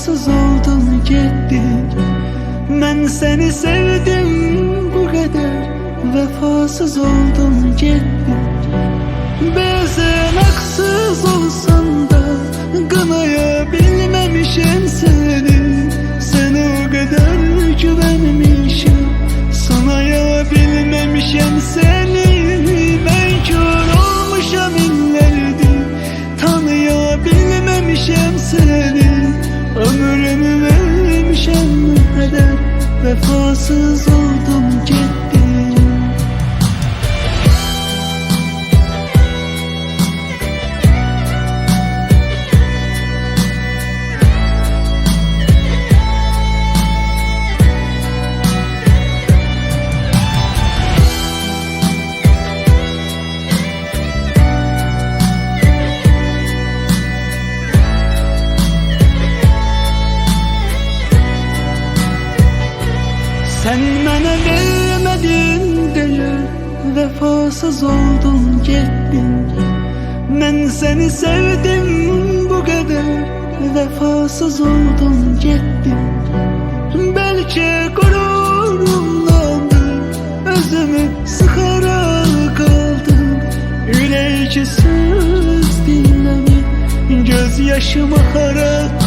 Vefasız oldun gittin Ben seni sevdim bu kadar. Vefasız oldun gittin Bazen haksız olsan Ömrümü vermişim kadar Vefasız oldum gittim Sen bana vermedin değer Vefasız oldun gittin Ben seni sevdim bu kadar Vefasız oldun gittin Belki gururumdandır Özümü sıkarak kaldım Yüreği söz dinlemi Gözyaşıma hara